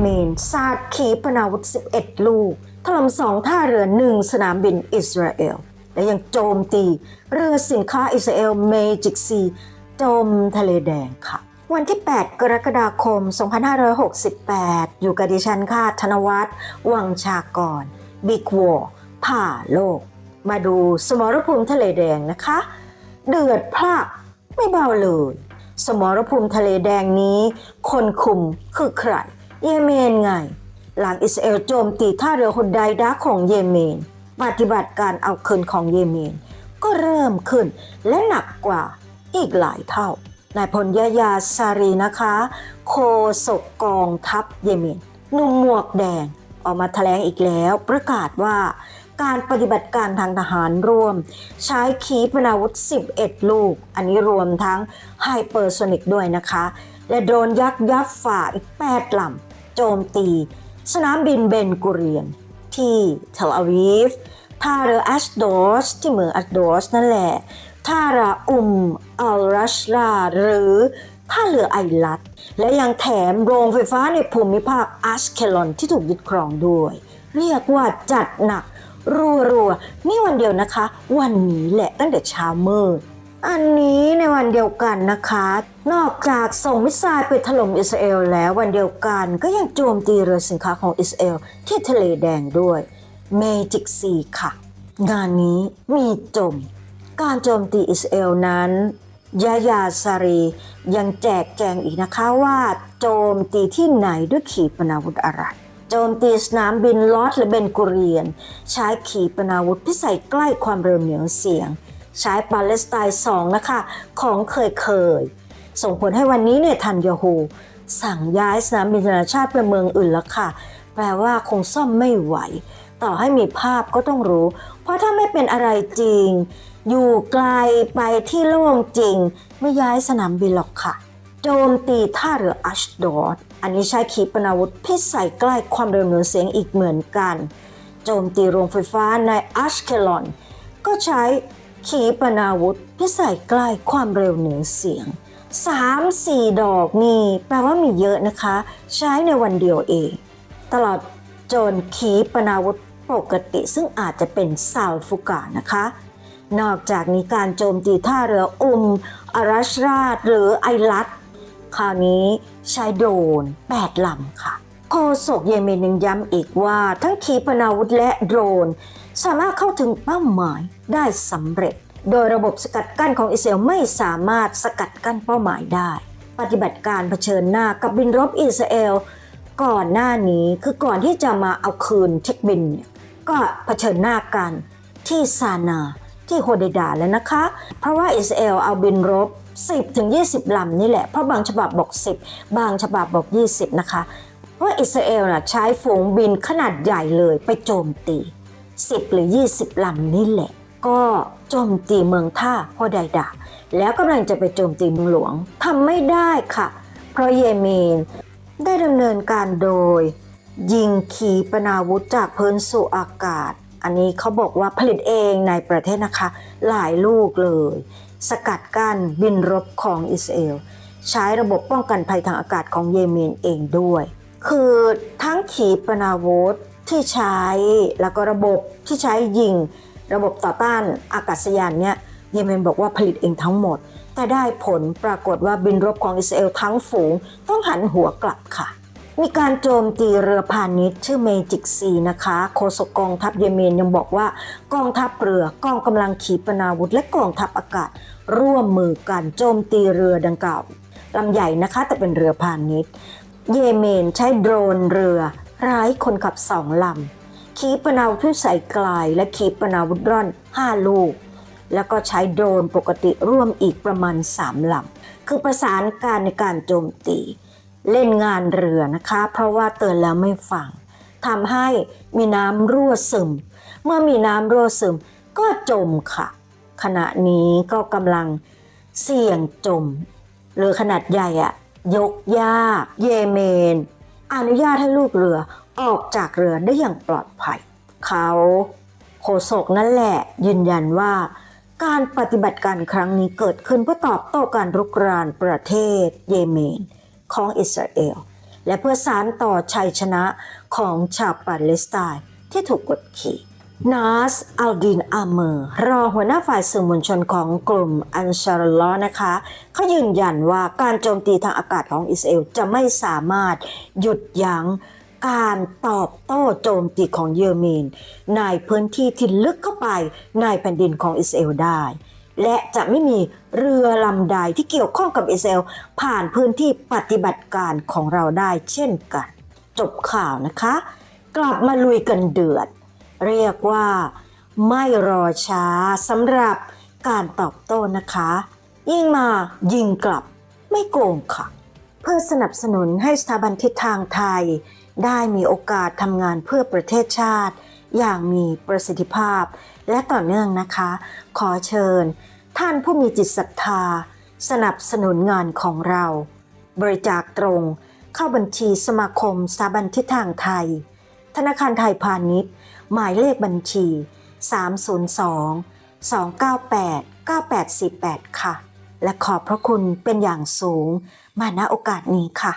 เมนซาดขีปนาวุธ 11 ลูก ถล่มสองท่าเรือหนึ่งสนามบินอิสราเอล และยังโจมตี เรือสินค้าอิสราเอลเมจิกซีจมทะเลแดงค่ะ วันที่ 8 กรกฎาคม 2568 อยู่กับดิฉันค่ะธนวัฒน์วังชากรบิ๊กวอร์ผ่าโลก มาดูสมรภูมิทะเลแดงนะคะ เดือดพลากไม่เบาเลย สมรภูมิทะเลแดงนี้ คนคุมคือใคร เยเมนไง หลังอิสราเอลโจมตีท่าเรือฮุดไดดะของเยเมน ปฏิบัติการเอาคืนของเยเมน ก็เริ่มขึ้นและหนักกว่าอีกหลายเท่านายพลยายาซารีนะคะ โคศกกองทัพเยเมนหนุ่มหมวกแดงออกมาแถลงอีกแล้ว ประกาศว่าการปฏิบัติการทางทหารร่วม ใช้ขีปนาวุธ 11 ลูก อันนี้รวมทั้งไฮเปอร์โซนิกด้วยนะคะ และโดรนยักษ์ยับฝ่าอีก 8ลำ โจมตี สนามบินเบนกุเรียน ที่เทลอาวีฟท่าเรือแอชโดสที่เมืองแอชโดสนั่นแหละท่ารืออุมอัลรัชราหรือท่าเรือไอรัตและยังแถมโรงไฟฟ้าในภูมิภาคอัชเคลอนที่ถูกยึดครองด้วย เรียกว่าจัดหนัก รัวๆนี่วันเดียวนะคะ วันนี้แหละตั้งแต่เช้ามืด อันนี้ในวันเดียวกันนะคะ นอกจากส่งมิสไซล์ไปถล่มอิสราเอลแล้ววันเดียวกันก็ยังโจมตีเรือสินค้าของอิสราเอลที่ทะเลแดงด้วยเมจิกซีค่ะ งานนี้มีจม การโจมตีอิสราเอลนั้นยายาซารียังแจกแจงอีกนะคะว่าโจมตีที่ไหนด้วยขีปนาวุธอะไรโจมตีสนามบินลอสและเบนกุเรียน ใช้ขีปนาวุธพิสัยใกล้ความเร็วเหนือเสียง ใช้ปาเลสไตน์2นะคะของเคยเคยๆส่งผลให้วันนี้เนี่ยทันยาฮูสั่งย้ายสนามบินนานาชาติไปเมืองอื่นแล้วค่ะ แปลว่าคงซ่อมไม่ไหว ต่อให้มีภาพก็ต้องรู้ เพราะถ้าไม่เป็นอะไรจริง อยู่ไกลไปที่โล่งจริง ไม่ย้ายสนามบินหรอกค่ะ โจมตีท่าเรืออัชดอดอันนี้ใช้ขีปนาวุธพิสัยใกล้ความเร็วเหนือเสียงอีกเหมือนกัน โจมตีโรงไฟฟ้าในอัชเคลอน ก็ใช้ ขีปนาวุธพิสัยใกล้ความเร็วเหนือเสียง 3-4 ดอกนี่แปลว่ามีเยอะนะคะ ใช้ในวันเดียวเอง ตลอดจนขีปนาวุธปกติซึ่งอาจจะเป็นซาลฟุกานะคะ นอกจากนี้การโจมตีท่าเรืออุมอารัชราชหรือไอรัตคราวนี้ใช้โดรน8 ลำค่ะ โฆษกเยเมนยังย้ำอีกว่า ทั้งขีปนาวุธและโดรน สามารถเข้าถึงเป้าหมายได้สำเร็จ โดยระบบสกัดกั้นของอิสราเอลไม่สามารถสกัดกั้นเป้าหมายได้ ปฏิบัติการเผชิญหน้ากับบินรบอิสราเอลก่อนหน้านี้คือก่อนที่จะมาเอาคืนเช็คบินเนี่ยก็เผชิญหน้ากันที่ซานาที่โฮเดดาแล้วนะคะ เพราะว่าอิสราเอลเอาบินรบ 10ถึง20 ลำนี่แหละ เพราะบางฉบับบอก 10 บางฉบับบอก 20 นะคะ เพราะอิสราเอลน่ะใช้ฝูงบินขนาดใหญ่เลยไปโจมตี 10 หรือ 20ลำนี่แหละ ก็โจมตีเมืองท่าโฮไดดาแล้วกำลังจะไปโจมตีเมืองหลวงทำไม่ได้ค่ะ เพราะเยเมนได้ดำเนินการโดย ยิงขีปนาวุธจากพื้นสู่อากาศ อันนี้เขาบอกว่าผลิตเองในประเทศนะคะ หลายลูกเลย สกัดกั้นบินรบของอิสราเอลใช้ระบบป้องกันภัยทางอากาศของเยเมนเองด้วย คือทั้งขีปนาวุธ ที่ใช้แล้วก็ระบบที่ใช้ยิง ระบบต่อต้านอากาศยานเนี่ยเยเมนบอกว่าผลิตเองทั้งหมด แต่ได้ผลปรากฏว่าบินรบของอิสราเอลทั้งฝูง ต้องหันหัวกลับค่ะ มีการโจมตีเรือพาณิชย์ชื่อเมจิกซีนะคะโฆษกกองทัพเยเมนยังบอกว่ากองทัพเรือกองกำลังขีปนาวุธและกองทัพอากาศ ร่วมมือกันโจมตีเรือดังกล่าวลำใหญ่นะคะแต่เป็นเรือพาณิชย์เยเมนใช้โดรนเรือ ร้ายคนขับสองลำ ขีปนาวุธพิสัยไกลและขีปนาวุธร่อน 5 ลูก แล้วก็ใช้โดรนปกติร่วมอีกประมาณ 3ลำ คือประสานการในการโจมตี เล่นงานเรือนะคะ เพราะว่าเตือนแล้วไม่ฟังทำให้มีน้ำรั่วซึม เมื่อมีน้ำรั่วซึมก็จมค่ะ ขณะนี้ก็กำลังเสี่ยงจมเรือขนาดใหญ่อะยกยาก เยเมน อนุญาตให้ลูกเรือออกจากเรือได้อย่างปลอดภัย เขาโฆษกนั่นแหละ ยืนยันว่า การปฏิบัติการครั้งนี้เกิดขึ้นเพื่อตอบโต้การรุกรานประเทศเยเมน ของอิสราเอล และเพื่อสารต่อชัยชนะของชาวปาเลสไตน์ที่ถูกกดขี่ นาสอัลดินอาเมอร์รองหัวหน้าฝ่ายสื่อมวลชนของกลุ่มอันชาร์ลอนะคะเขายืนยันว่าการโจมตีทางอากาศของอิสราเอลจะไม่สามารถหยุดยั้งการตอบโต้โจมตีของเยอรมนในพื้นที่ที่ลึกเข้าไปในแผ่นดินของอิสราเอลได้ และจะไม่มีเรือลำใดที่เกี่ยวข้องกับอิสราเอลผ่านพื้นที่ปฏิบัติการของเราได้เช่นกัน จบข่าวนะคะ กลับมาลุยกันเดือด เรียกว่า ไม่รอช้าสำหรับการตอบโต้นะคะ ยิ่งมายิงกลับไม่โกงค่ะ เพื่อสนับสนุนให้สถาบันทิศทางไทย ได้มีโอกาสทำงานเพื่อประเทศชาติ อย่างมีประสิทธิภาพ และต่อเนื่องนะคะ ขอเชิญ ท่านผู้มีจิตศรัทธา สนับสนุนงานของเรา บริจาคตรงเข้าบัญชีสมาคมสถาบันทิศทางไทย ธนาคารไทยพาณิชย์ หมายเลขบัญชี 302 298 9848 ค่ะ และขอบพระคุณเป็นอย่างสูง มาณโอกาสนี้ค่ะ